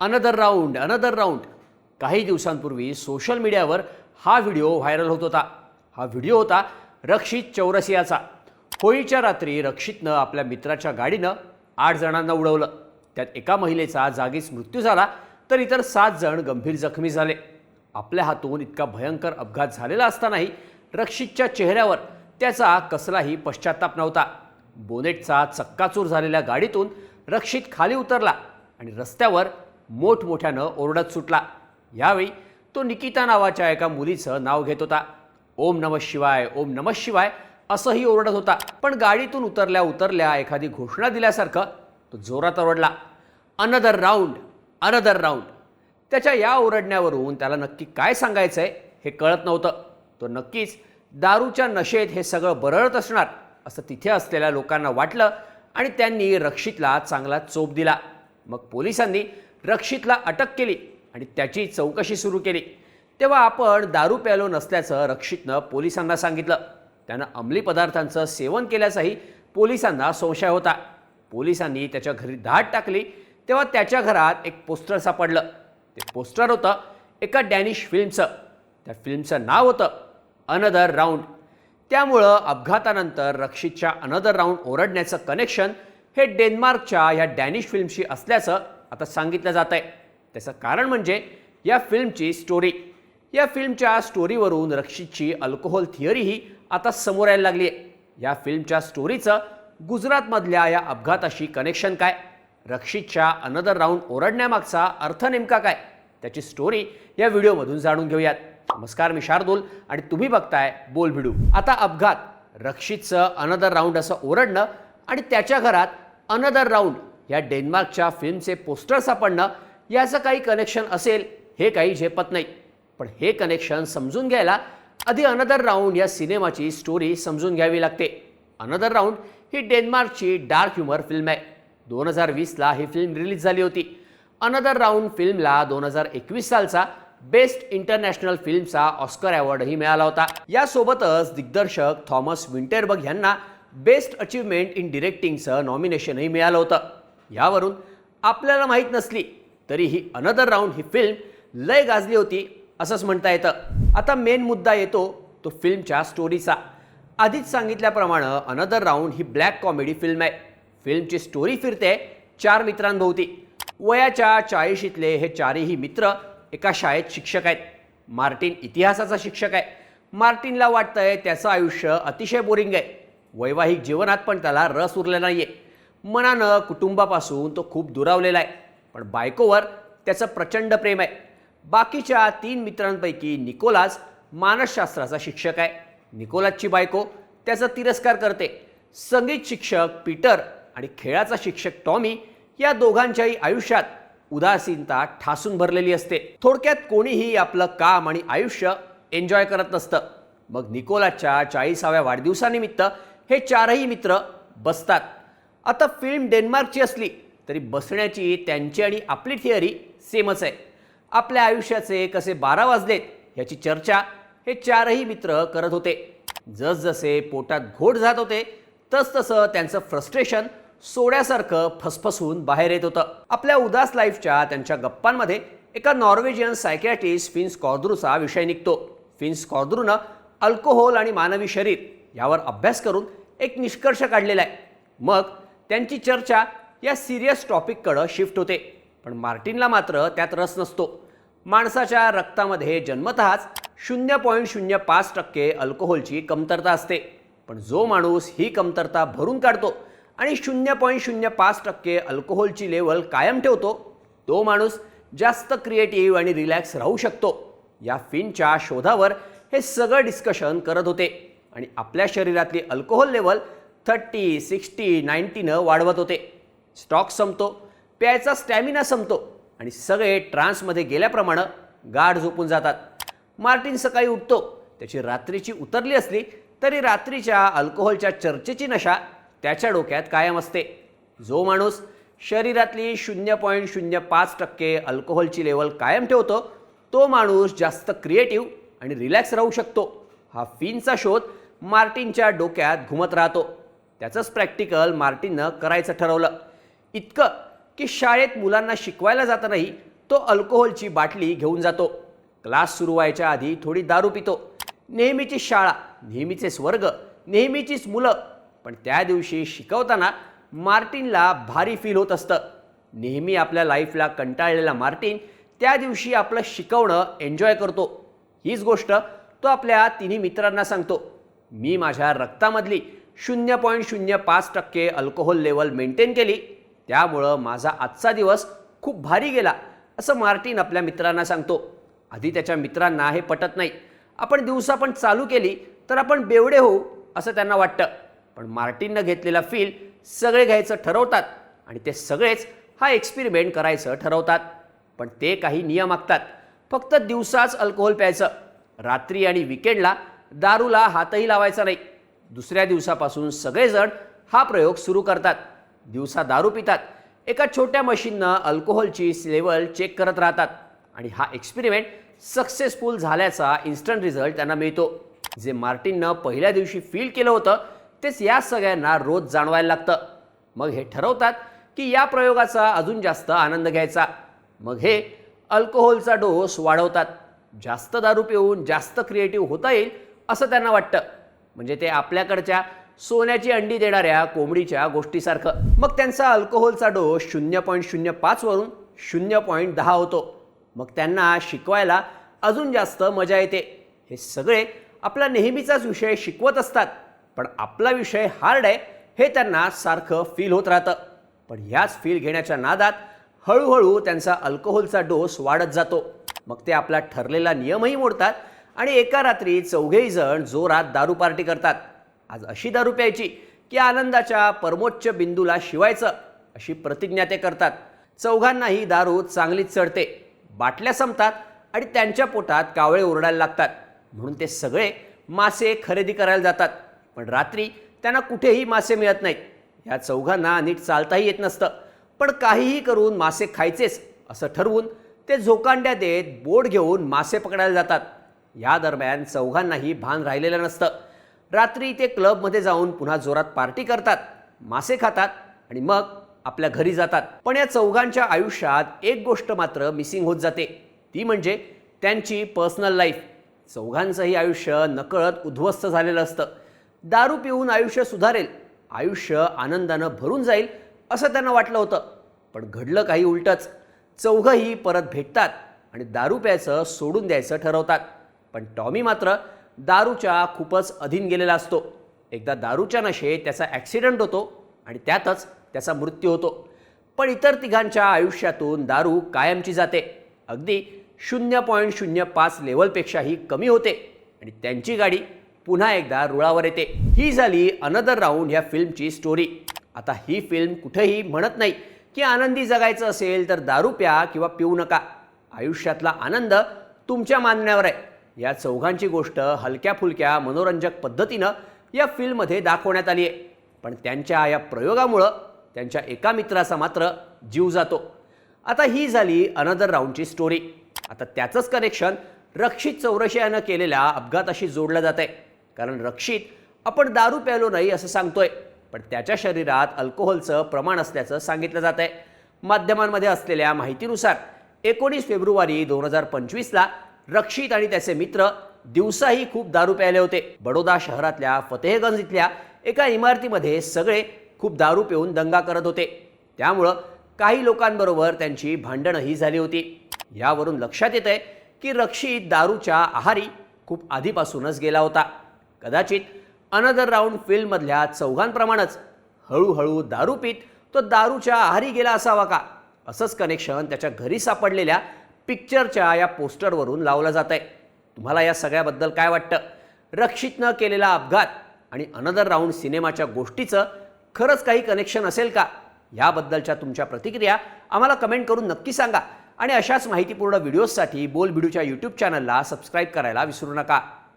Another round another round काही दिवसांपूर्वी social मीडियावर हा व्हिडिओ व्हायरल होत होता. हा व्हिडिओ होता रक्षित चौरसियाचा. होळीच्या रात्री रक्षितनं आपल्या मित्राच्या गाडीनं आठ जणांना उडवलं. त्यात एका महिलेचा जागीच मृत्यू झाला तर इतर सात जण गंभीर जखमी झाले. आपल्या हातून इतका भयंकर अपघात झालेला असतानाही रक्षितच्या चेहऱ्यावर त्याचा कसलाही पश्चाताप नव्हता. बोनेटचा चक्काचूर झालेल्या गाडीतून रक्षित खाली उतरला आणि रस्त्यावर मोठमोठ्यानं ओरडत सुटला. यावेळी तो निकिता नावाच्या एका मुलीचं नाव घेत होता. ओम नम शिवाय ओम नम शिवाय असंही ओरडत होता. पण गाडीतून उतरल्या उतरल्या एखादी घोषणा दिल्यासारखं तो जोरात ओरडला. अनदर राऊंड अनदर राऊंड त्याच्या या ओरडण्यावरून त्याला नक्की काय सांगायचंय हे कळत नव्हतं. तो नक्कीच दारूच्या नशेत हे सगळं बरळत असणार असं तिथे असलेल्या लोकांना वाटलं आणि त्यांनी रक्षितला चांगला चोप दिला. मग पोलिसांनी रक्षितला अटक केली आणि त्याची चौकशी सुरू केली. तेव्हा आपण दारू प्यालो नसल्याचं रक्षितनं पोलिसांना सांगितलं. त्यानं अंमली पदार्थांचं सेवन केल्याचाही पोलिसांना संशय होता. पोलिसांनी त्याच्या घरी धाड टाकली. तेव्हा त्याच्या घरात एक पोस्टर सापडलं. ते पोस्टर होतं एका डॅनिश फिल्मचं. त्या फिल्मचं नाव होतं अनदर राऊंड. त्यामुळं अपघातानंतर रक्षितच्या अनदर राऊंड ओरडण्याचं कनेक्शन हे डेन्मार्कच्या ह्या डॅनिश फिल्मशी असल्याचं आता सांगितलं जात आहे त्याचं कारण म्हणजे या फिल्मची स्टोरी या फिल्मच्या स्टोरीवरून रक्षितची अल्कोहोल थिअरीही आता समोर यायला लागली आहे. या फिल्मच्या स्टोरीचं गुजरातमधल्या या अपघाताशी कनेक्शन काय? रक्षितच्या अनदर राऊंड ओरडण्यामागचा अर्थ नेमका काय? त्याची स्टोरी या व्हिडिओमधून जाणून घेऊयात. नमस्कार मी शार्दूल आणि तुम्ही बघताय बोल भिडू. आता अपघात रक्षितचं अनदर राऊंड असं ओरडणं आणि त्याच्या घरात अनदर राऊंड या डेन्मार्कच्या फिल्मचे पोस्टर सापडणं याचं काही कनेक्शन असेल हे काही झेपत नाही. पण हे कनेक्शन समजून घ्यायला आधी अनदर राऊंड या सिनेमाची स्टोरी समजून घ्यावी लागते. अनदर राऊंड ही डेन्मार्कची डार्क ह्युमर फिल्म आहे. दोन हजार वीसला ही फिल्म रिलीज झाली होती. अनदर राऊंड फिल्मला दोन हजार एकवीस सालचा बेस्ट इंटरनॅशनल फिल्मचा ऑस्कर अवॉर्डही मिळाला होता. यासोबतच दिग्दर्शक थॉमस विंटेरबर्ग यांना बेस्ट अचीवमेंट इन डिरेक्टिंगचं नॉमिनेशनही मिळालं होतं. यावरून आपल्याला माहीत नसली तरी ही अनदर राऊंड ही फिल्म लय गाजली होती असंच म्हणता येतं. आता मेन मुद्दा येतो तो फिल्मच्या स्टोरीचा आधीच सांगितल्याप्रमाणे अनदर राऊंड ही ब्लॅक कॉमेडी फिल्म आहे. फिल्मची स्टोरी फिरते चार मित्रांभोवती. वयाच्या चाळीशीतले हे चारही मित्र एका शाळेत शिक्षक आहेत. मार्टिन इतिहासाचा शिक्षक आहे. मार्टिनला वाटतंय त्याचं आयुष्य अतिशय बोरिंग आहे. वैवाहिक जीवनात पण त्याला रस उरलेला नाही आहे मनानं कुटुंबापासून तो खूप दुरावलेला आहे. पण बायकोवर त्याचं प्रचंड प्रेम आहे. बाकीच्या तीन मित्रांपैकी निकोलास मानसशास्त्राचा शिक्षक आहे. निकोलासची बायको त्याचा तिरस्कार करते. संगीत शिक्षक पीटर आणि खेळाचा शिक्षक टॉमी या दोघांच्याही आयुष्यात उदासीनता ठासून भरलेली असते. थोडक्यात कोणीही आपलं काम आणि आयुष्य एन्जॉय करत नसतं. मग निकोलाच्या चाळीसाव्या वाढदिवसानिमित्त हे चारही मित्र बसतात. आता फिल्म डेन्मार्कची असली तरी बसण्याची त्यांची आणि आपली थिअरी सेमच आहे. आपल्या आयुष्याचे कसे बारा वाजलेत याची चर्चा हे चारही मित्र करत होते. जसजसे पोटात घोट जात होते तसतसं त्यांचं फ्रस्ट्रेशन सोड्यासारखं फसफसून बाहेर येत होतं. आपल्या उदास लाईफच्या त्यांच्या गप्पांमध्ये एका नॉर्वेजियन सायकॅटिस्ट फिन्स कॉर्द्रूचा विषय निघतो. फिन्स कॉर्द्रूनं अल्कोहोल आणि मानवी शरीर यावर अभ्यास करून एक निष्कर्ष काढलेला आहे. मग त्यांची चर्चा या सिरियस टॉपिककडं शिफ्ट होते. पण मार्टिनला मात्र त्यात रस नसतो. माणसाच्या रक्तामध्ये जन्मतःच शून्य पॉईंट शून्य पाच टक्के अल्कोहोलची कमतरता असते. पण जो माणूस ही कमतरता भरून काढतो आणि शून्य पॉईंट शून्य पाच टक्के अल्कोहोलची लेवल कायम ठेवतो तो माणूस जास्त क्रिएटिव्ह आणि रिलॅक्स राहू शकतो. या फिनच्या शोधावर हे सगळं डिस्कशन करत होते. आणि आपल्या शरीरातली अल्कोहोल लेवल थर्टी सिक्स्टी नाईन्टीनं वाढवत होते. स्टॉक संपतो प्यायचा स्टॅमिना संपतो आणि सगळे ट्रान्समध्ये गेल्याप्रमाणे गाढ झोपून जातात. मार्टिन सकाळी उठतो त्याची रात्रीची उतरली असली तरी रात्रीच्या अल्कोहोलच्या चर्चेची नशा त्याच्या डोक्यात कायम असते. जो माणूस शरीरातली शून्य पॉईंट शून्य पाच टक्के अल्कोहोलची लेवल कायम ठेवतो तो माणूस जास्त क्रिएटिव्ह आणि रिलॅक्स राहू शकतो. हा फिनचा शोध मार्टिनच्या डोक्यात घुमत राहतो. त्याचंच प्रॅक्टिकल मार्टिननं करायचं ठरवलं. इतकं की शाळेत मुलांना शिकवायला जातानाही तो अल्कोहोलची बाटली घेऊन जातो. क्लास सुरू व्हायच्या आधी थोडी दारू पितो. नेहमीची शाळा नेहमीचेच वर्ग नेहमीचीच मुलं. पण त्या दिवशी शिकवताना मार्टिनला भारी फील होत असतं. नेहमी आपल्या लाईफला कंटाळलेला मार्टिन त्या दिवशी आपलं शिकवणं एन्जॉय करतो. हीच गोष्ट तो आपल्या तिन्ही मित्रांना सांगतो. मी माझ्या रक्तामधली शून्य पॉईंट शून्य पाच टक्के अल्कोहोल लेवल मेंटेन केली. त्यामुळं माझा आजचा दिवस खूप भारी गेला असं मार्टिन आपल्या मित्रांना सांगतो. आधी त्याच्या मित्रांना हे पटत नाही. आपण दिवसा पण चालू केली तर आपण बेवडे होऊ असं त्यांना वाटतं. पण मार्टिननं घेतलेला फील सगळे घ्यायचं ठरवतात आणि ते सगळेच हा एक्सपेरिमेंट करायचं ठरवतात. पण ते काही नियम आखतात. फक्त दिवसाच अल्कोहोल प्यायचं. रात्री आणि विकेंडला दारूला हातही लावायचा नाही. दुसऱ्या दिवसापासून सगळेजण हा प्रयोग सुरू करतात. दिवसा दारू पितात. एका छोट्या मशीननं अल्कोहोलची लेवल चेक करत राहतात. आणि हा एक्सपेरिमेंट सक्सेसफुल झाल्याचा इन्स्टंट रिझल्ट त्यांना मिळतो. जे मार्टिननं पहिल्या दिवशी फील केलं होतं तेच या सगळ्यांना रोज जाणवायला लागतं. मग हे ठरवतात की या प्रयोगाचा अजून जास्त आनंद घ्यायचा. मग हे अल्कोहोलचा डोस वाढवतात. जास्त दारू पिऊन जास्त क्रिएटिव्ह होता येईल असं त्यांना वाटतं. म्हणजे ते आपल्याकडच्या सोन्याची अंडी देणाऱ्या कोंबडीच्या गोष्टीसारखं. मग त्यांचा अल्कोहोलचा डोस शून्य पॉईंट शून्य पाचवरून शून्य पॉईंट दहा होतो. मग त्यांना शिकवायला अजून जास्त मजा येते. हे सगळे आपला नेहमीचाच विषय शिकवत असतात. पण आपला विषय हार्ड आहे हे त्यांना सारखं फील होत राहतं. पण ह्याच फील घेण्याच्या नादात हळूहळू त्यांचा अल्कोहोलचा डोस वाढत जातो. मग ते आपला ठरलेला नियमही मोडतात. आणि एका रात्री चौघेही जण जोरात दारू पार्टी करतात. आज अशी दारू प्यायची की आनंदाच्या परमोच्च बिंदूला शिवायचं अशी प्रतिज्ञा ते करतात. चौघांनाही दारू चांगलीच चढते. बाटल्या संपतात आणि त्यांच्या पोटात कावळे ओरडायला लागतात. म्हणून ते सगळे मासे खरेदी करायला जातात. पण रात्री त्यांना कुठेही मासे मिळत नाहीत. ह्या चौघांना नीट चालताही येत नसतं. पण काहीही करून मासे खायचेच असं ठरवून ते झोकांड्या देत बोट घेऊन मासे पकडायला जातात. या दरम्यान चौघांनाही भान राहिलेलं नसतं. रात्री ते क्लबमध्ये जाऊन पुन्हा जोरात पार्टी करतात मासे खातात आणि मग आपल्या घरी जातात. पण या चौघांच्या आयुष्यात एक गोष्ट मात्र मिसिंग होत जाते. ती म्हणजे त्यांची पर्सनल लाईफ चौघांचंही आयुष्य नकळत उद्ध्वस्त झालेलं असतं. दारू पिऊन आयुष्य सुधारेल आयुष्य आनंदानं भरून जाईल असं त्यांना वाटलं होतं. पण घडलं काही उलटंच. चौघंही परत भेटतात आणि दारू प्यायचं सोडून द्यायचं ठरवतात. पण टॉमी मात्र दारूच्या खूपच अधीन गेलेला असतो. एकदा दारूच्या नशेत त्याचा ॲक्सिडेंट होतो आणि त्यातच त्याचा मृत्यू होतो. पण इतर तिघांच्या आयुष्यातून दारू कायमची जाते. अगदी शून्य पॉईंट शून्य पाच लेवलपेक्षाही कमी होते आणि त्यांची गाडी पुन्हा एकदा रुळावर येते. ही झाली अनदर राऊंड ह्या फिल्मची स्टोरी आता ही फिल्म कुठेही म्हणत नाही की आनंदी जगायचं असेल तर दारू प्या किंवा पिऊ नका. आयुष्यातला आनंद तुमच्या मानण्यावर आहे. या चौघांची गोष्ट हलक्या फुलक्या मनोरंजक पद्धतीनं या फिल्ममध्ये दाखवण्यात आली आहे. पण त्यांच्या या प्रयोगामुळं त्यांच्या एका मित्राचा मात्र जीव जातो. आता ही झाली अनदर राऊंडची स्टोरी आता त्याचंच कनेक्शन रक्षित चौरशियानं केलेल्या अपघाताशी जोडलं जात आहे कारण रक्षित आपण दारू प्यालो नाही असं सांगतोय पण त्याच्या शरीरात अल्कोहोलचं प्रमाण असल्याचं सांगितलं जात आहे माध्यमांमध्ये असलेल्या माहितीनुसार एकोणीस फेब्रुवारी दोन हजार पंचवीसला रक्षित आणि त्याचे मित्र दिवसाही खूप दारू प्यायले होते. बडोदा शहरातल्या फतेहगंज इथल्या एका इमारतीमध्ये सगळे खूप दारू पिऊन दंगा करत होते. त्यामुळं काही लोकांबरोबर त्यांची भांडणंही झाली होती. यावरून लक्षात येत आहे की रक्षित दारूच्या आहारी खूप आधीपासूनच गेला होता. कदाचित अनदर राऊंड फिल्ममधल्या चौघांप्रमाणेच हळूहळू दारू पीत तो दारूच्या आहारी गेला असावा का? असंच कनेक्शन त्याच्या घरी सापडलेल्या पिक्चरच्या या पोस्टरवरून लावलं जात आहे तुम्हाला या सगळ्याबद्दल काय वाटतं? रक्षितनं केलेला अपघात आणि अनदर राऊंड सिनेमाच्या गोष्टीचं खरंच काही कनेक्शन असेल का? याबद्दलच्या तुमच्या प्रतिक्रिया आम्हाला कमेंट करून नक्की सांगा. आणि अशाच माहितीपूर्ण व्हिडिओजसाठी बोल बिडूच्या यूट्यूब चॅनलला सबस्क्राईब करायला विसरू नका.